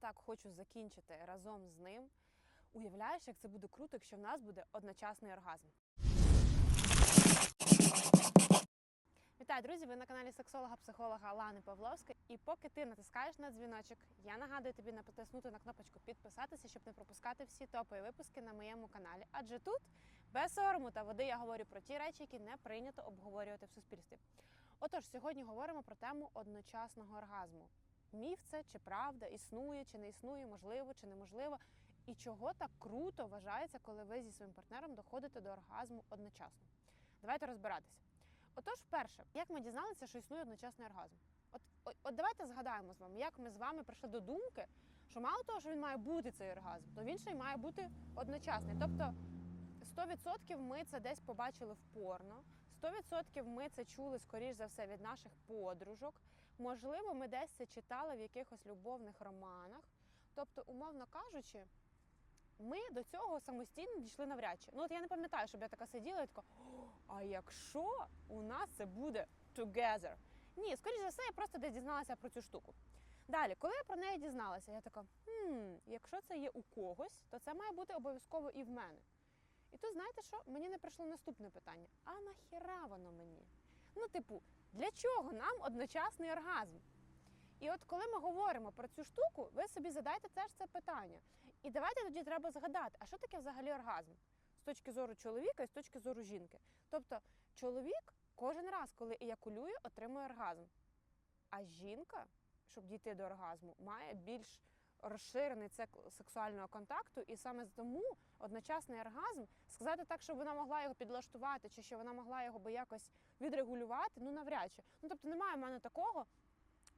так хочу закінчити разом з ним. Уявляєш, як це буде круто, якщо в нас буде одночасний оргазм. Вітаю, друзі! Ви на каналі сексолога-психолога Лани Павловська. І поки ти натискаєш на дзвіночок, я нагадую тобі натиснути на кнопочку підписатися, щоб не пропускати всі топові випуски на моєму каналі. Адже тут без сорому та води я говорю про ті речі, які не прийнято обговорювати в суспільстві. Отож, сьогодні говоримо про тему одночасного оргазму. Міф це чи правда, існує, чи не існує, можливо, чи неможливо. І чого так круто вважається, коли ви зі своїм партнером доходите до оргазму одночасно. Давайте розбиратися. Отож, вперше, як ми дізналися, що існує одночасний оргазм? От, от, от давайте згадаємо з вами, як ми з вами прийшли до думки, що мало того, що він має бути цей оргазм, то він ще й має бути одночасний. Тобто 100% ми це десь побачили в порно, 100% ми це чули, скоріш за все, від наших подружок. Можливо, ми десь це читали в якихось любовних романах. Тобто, умовно кажучи, ми до цього самостійно дійшли навряд чи. Ну от я не пам'ятаю, щоб я така сиділа і така, а якщо у нас це буде together? Ні, скоріш за все, я просто десь дізналася про цю штуку. Далі, коли я про неї дізналася, я така, хм, якщо це є у когось, то це має бути обов'язково і в мене. І тут знаєте що? Мені не прийшло наступне питання: а нахіра воно мені? Ну, типу, для чого нам одночасний оргазм? І от коли ми говоримо про цю штуку, ви собі задайте теж це питання. І давайте тоді треба згадати, а що таке взагалі оргазм з точки зору чоловіка і з точки зору жінки. Тобто, чоловік кожен раз, коли еякулює, отримує оргазм. А жінка, щоб дійти до оргазму, має більш розширений цикл сексуального контакту, і саме тому одночасний оргазм сказати так, щоб вона могла його підлаштувати, чи що вона могла його би якось відрегулювати, ну навряд чи. Ну тобто немає в мене такого,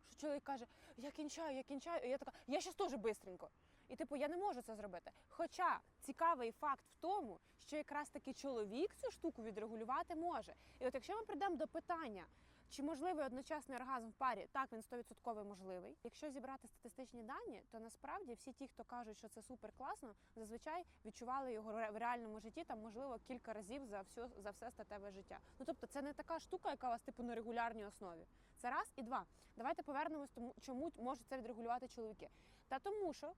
що чоловік каже: я кінчаю, я кінчаю, і я така, я щас теж бистренько. І типу я не можу це зробити. Хоча цікавий факт в тому, що якраз таки чоловік цю штуку відрегулювати може. І от якщо ми прийдемо до питання, чи можливий одночасний оргазм в парі, так він 100% можливий. Якщо зібрати статистичні дані, то насправді всі ті, хто кажуть, що це супер класно, зазвичай відчували його в реальному житті там, можливо, кілька разів за все за все статеве життя. Ну тобто, це не така штука, яка у вас типу на регулярній основі. Це раз і два. Давайте повернемось тому, чому можуть це відрегулювати чоловіки. Та тому, що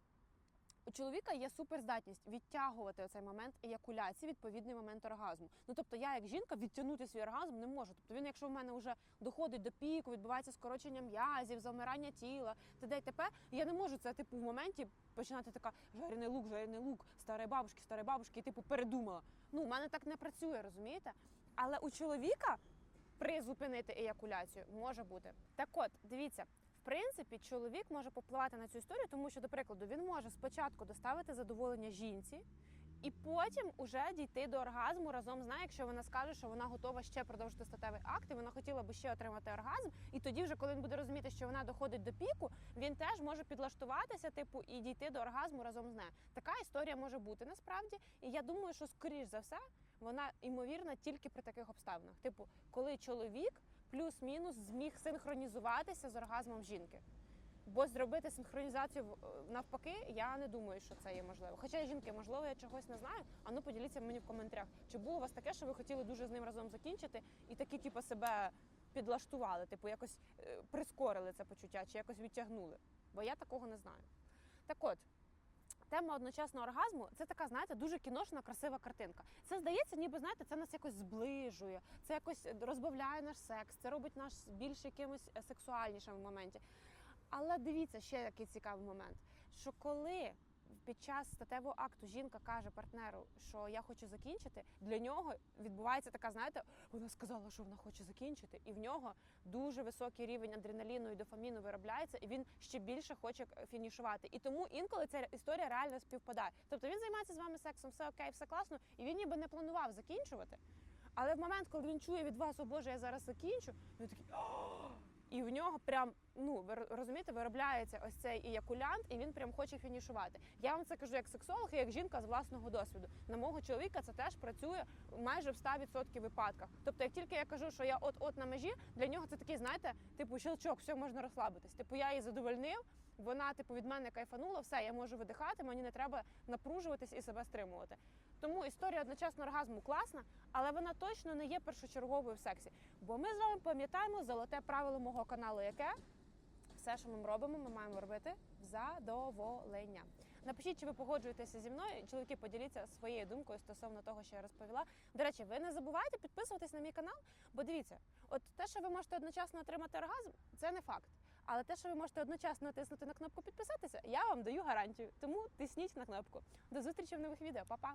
у чоловіка є суперздатність відтягувати оцей момент еякуляції, відповідний момент оргазму. Ну тобто, я як жінка відтягнути свій оргазм не можу. Тобто він, якщо в мене вже доходить до піку, відбувається скорочення м'язів, завмирання тіла, т.д. і т.п., я не можу це типу в моменті починати така жарений лук, жарений лук, старої бабушки, старої бабушки, і типу передумала. Ну, у мене так не працює, розумієте? Але у чоловіка призупинити еякуляцію може бути. Так от, дивіться. Принципі, чоловік може попливати на цю історію, тому що, до прикладу, він може спочатку доставити задоволення жінці, і потім уже дійти до оргазму разом з нею, якщо вона скаже, що вона готова ще продовжити статевий акт, і вона хотіла би ще отримати оргазм. І тоді, вже коли він буде розуміти, що вона доходить до піку, він теж може підлаштуватися, типу, і дійти до оргазму разом з нею. Така історія може бути насправді. І я думаю, що скоріш за все вона ймовірна тільки при таких обставинах. Типу, коли чоловік плюс-мінус зміг синхронізуватися з оргазмом жінки. Бо зробити синхронізацію е, навпаки, я не думаю, що це є можливо. Хоча жінки, можливо, я чогось не знаю. А ну поділіться мені в коментарях. Чи було у вас таке, що ви хотіли дуже з ним разом закінчити, і такі, типу, себе підлаштували, типу, якось е, прискорили це почуття, чи якось відтягнули? Бо я такого не знаю. Так от. Тема одночасного оргазму це така, знаєте, дуже кіношна, красива картинка. Це здається, ніби знаєте, це нас якось зближує, це якось розбавляє наш секс, це робить нас більш якимось е, сексуальнішим в моменті. Але дивіться ще який цікавий момент: що коли під час статевого акту жінка каже партнеру, що я хочу закінчити, для нього відбувається така, знаєте, вона сказала, що вона хоче закінчити, і в нього дуже високий рівень адреналіну і дофаміну виробляється, і він ще більше хоче фінішувати. І тому інколи ця історія реально співпадає. Тобто він займається з вами сексом, все окей, все класно, і він ніби не планував закінчувати. Але в момент, коли він чує від вас, о Боже, я зараз закінчу, він такий. І в нього прям, ну ви розумієте, виробляється ось цей іякулянт, і він прям хоче фінішувати. Я вам це кажу як сексолог і як жінка з власного досвіду. На мого чоловіка це теж працює майже в 100% випадках. Тобто, як тільки я кажу, що я от-от на межі, для нього це такий, знаєте, типу щелчок, все можна розслабитись. Типу, я її задовольнив, вона типу від мене кайфанула, все, я можу видихати, мені не треба напружуватись і себе стримувати. Тому історія одночасного оргазму класна, але вона точно не є першочерговою в сексі. Бо ми з вами пам'ятаємо золоте правило мого каналу, яке все, що ми робимо, ми маємо робити в задоволення. Напишіть, чи ви погоджуєтеся зі мною. Чоловіки, поділіться своєю думкою стосовно того, що я розповіла. До речі, ви не забувайте підписуватись на мій канал, бо дивіться, от те, що ви можете одночасно отримати оргазм, це не факт. Але те, що ви можете одночасно натиснути на кнопку підписатися, я вам даю гарантію. Тому тисніть на кнопку. До зустрічі в нових відео. Па-па!